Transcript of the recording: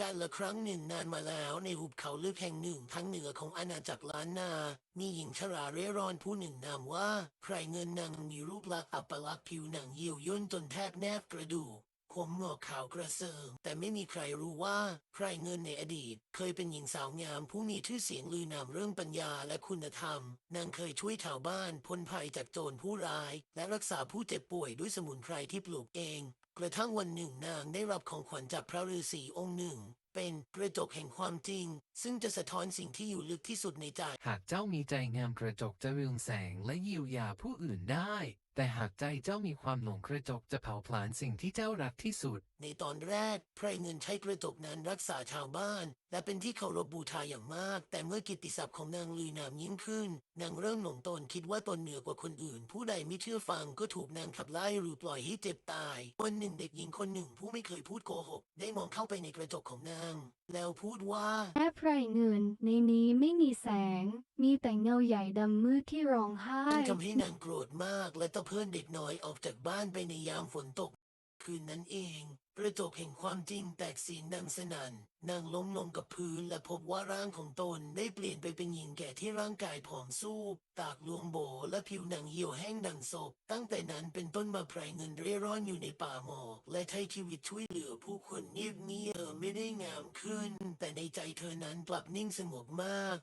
การละครั้งหนึ่งนานมาแล้วในหุบเขาลึกแห่งหนึ่งทั้งเหนือของอาณาจักรล้านนา มีหญิงชราเร่ร่อนผู้หนึ่งนามว่าไพรเงินนางมีรูปลักษณ์อัปลักษณ์ผิวหนังเหี่ยวย่นจนแทบแนบกระดูกผมงอกขาวกระเซิงแต่ไม่มีใครรู้ว่าไพรเงินในอดีต เคยเป็นหญิงสาวงามผู้มีชื่อเสียงลือนามเรื่องปัญญาและคุณธรรม นางเคยช่วยชาวบ้านพ้นภัยจากโจรผู้ร้าย และรักษาผู้เจ็บป่วยด้วยสมุนไพรที่ปลูกเองกระทั่งวันหนึ่งนางได้รับของขวัญจากพระฤาษีองค์หนึ่ง เป็นกระจกแห่งความจริง ซึ่งจะสะท้อนสิ่งที่อยู่ลึกที่สุดในใจ หากเจ้ามีใจงามกระจกจะเรืองแสงและเยียวยาผู้อื่นได้ แต่หากใจเจ้ามีความหลงกระจกจะเผาผลาญสิ่งที่เจ้ารักที่สุด ในตอนแรกไพรเงินใช้กระจกนั้นรักษาชาวบ้าน และเป็นที่เคารพบูชาอย่างมาก แต่เมื่อกิตติศัพท์ของนางลือนามยิ่งขึ้น นางเริ่มหลงตนคิดว่าตนเหนือกว่าคนอื่น ผู้ใดไม่เชื่อฟังก็ถูกนางขับไล่หรือปล่อยให้เจ็บตายวันหนึ่งเด็กหญิงคนหนึ่งผู้ไม่เคยพูดโกหก ได้มองเข้าไปในกระจกของนาง แล้วพูดว่าแม่ไพรเงินในนี้ไม่มีแสง มีแต่เงาใหญ่ดำมืดที่ร้องไห้ซึ่งทำให้นางโกรธมากและต้องเพื่อนเด็กน้อยออกจากบ้านไปในยามฝนตก คืนนั้นเองกระจกแห่งความจริงแตกสียงดังสนั่นนางล้มลงกับพื้นและพบว่าร่างของตนได้เปลี่ยนไปเป็นหญิงแก่ที่ร่างกายผอมซูบตากลวงโบและผิวหนังเหี่ยวแห้งดังศพ ตั้งแต่นั้นเป็นต้นมาไพรเงินเร่ร่อนอยู่ในป่าหมอก และใช้ชีวิตช่วยเหลือผู้คนเงียบเงียบไม่ได้งามขึ้น แต่ในใจเธอนั้นกลับนิ่งสงบมาก